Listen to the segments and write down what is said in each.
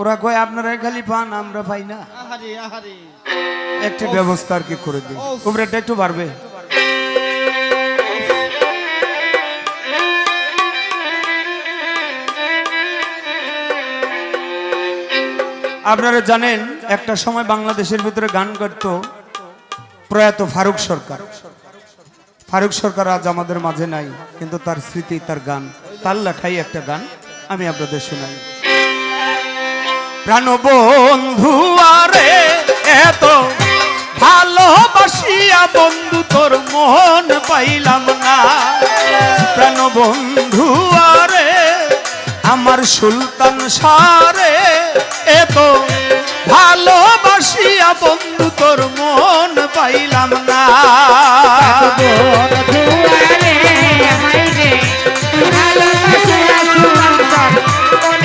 ওরা কয় আপনারা খালি পান আমরা পাই না। একটি ব্যবস্থা আর কি করে একটু বাড়বে। আপনারা জানেন একটা সময় বাংলাদেশের ভিতরে গান করত প্রয়াত ফারুক সরকার। ফারুক সরকার আজ আমাদের মাঝে নাই কিন্তু তার স্মৃতি তার গান তার লেখাই একটা গান। আমি আপনাদের শোনাই। প্রাণবন্ধু আরে, এত ভালোবাসিয়া বন্ধু, তোর মন পাইলাম না। প্রাণবন্ধু আরে, আমার সুলতান সারে, এত ভালোবাসিয়া বন্ধু, তোর মন পাইলাম না।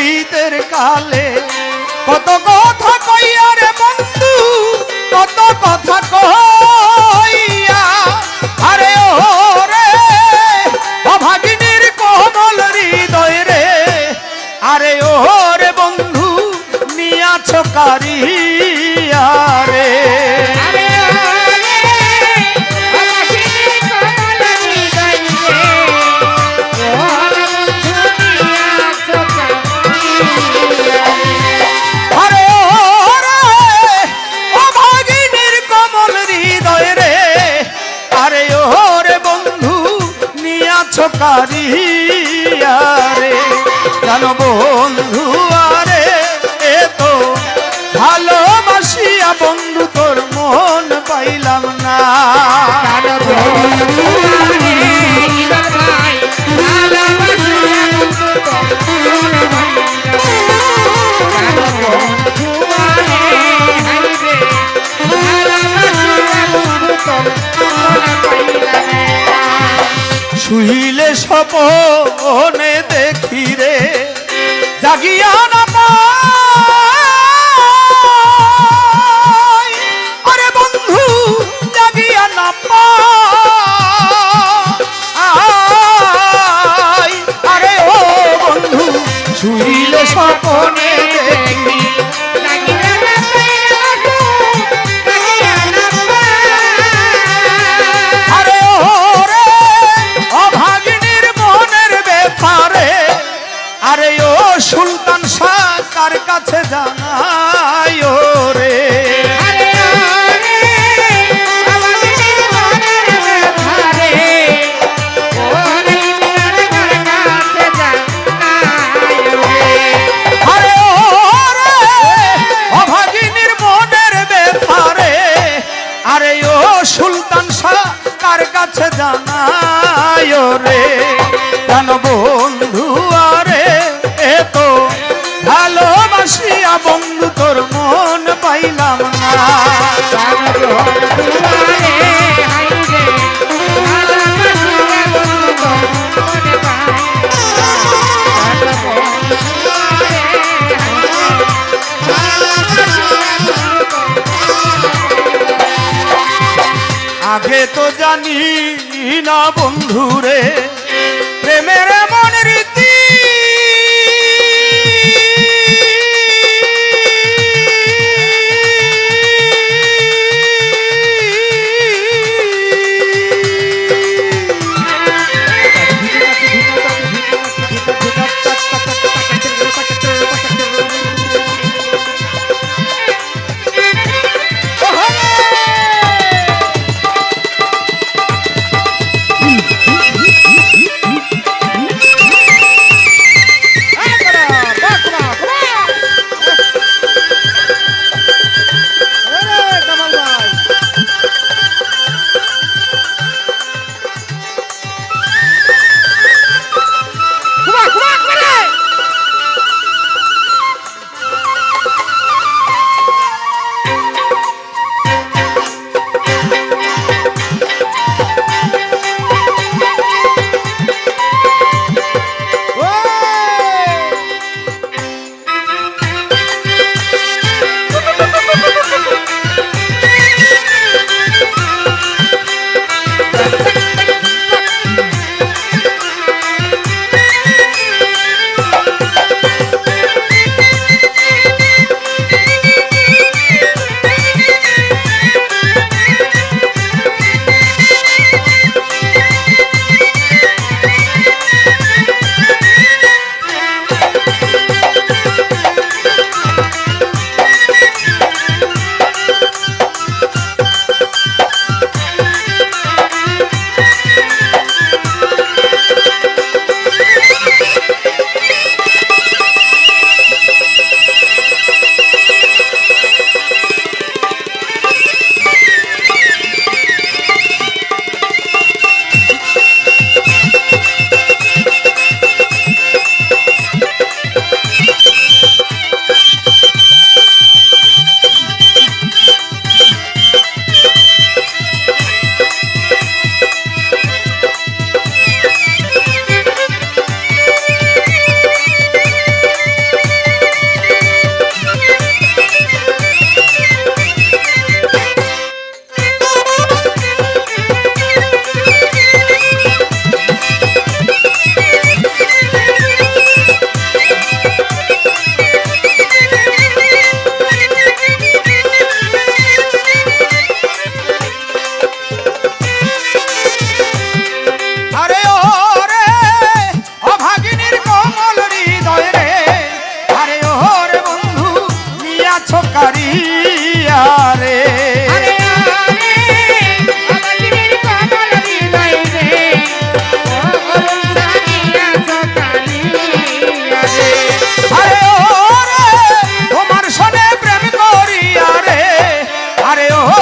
পীড়িতের কালে কত বন্ধু তোর মন পাইলাম না। শুইলে সপনে দেখি রে জাগিয়া কার কাছে জানাই ও রে সুলতান শাহ কার কাছে জানাই রে কেন বন্ধু আরে এ তো ভালোবাসিয়া বন্ধু তোর মন পাইলাম না। আগে তো জানি না বন্ধুরে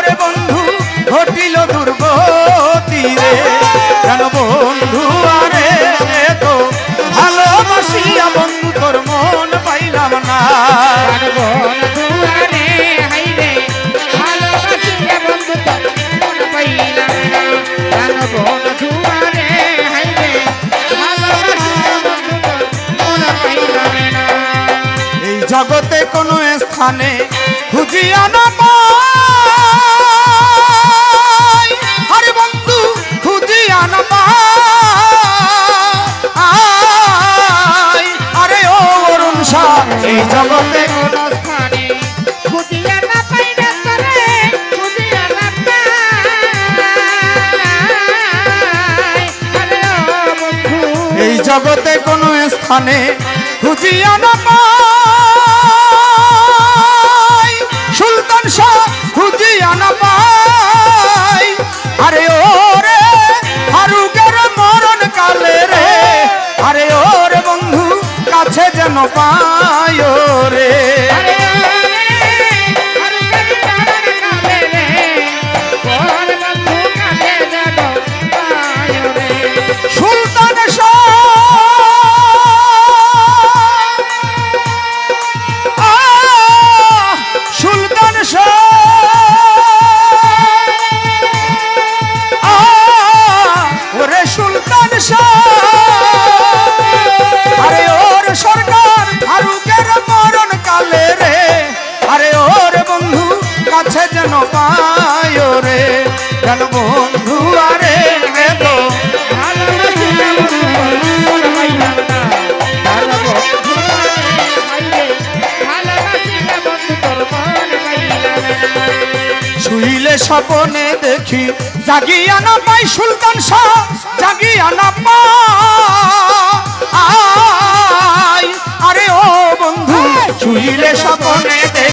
ওরে বন্ধু ঘটিল দুর্গতি রে। কেন বন্ধু আরে ভালোবাসিয়া বন্ধু তোর মন পাইলাম না। এই জগতে কোনো স্থানে খুঁজিয়া না পা জগতে কোনো স্থানে খুঁজিয়া না পা স্বপনে দেখি জাগিয়া না পাই সুলতান শাহ জাগিয়া না পাই। আরে ও বন্ধু হ্যাঁ। চুইলে স্বপনে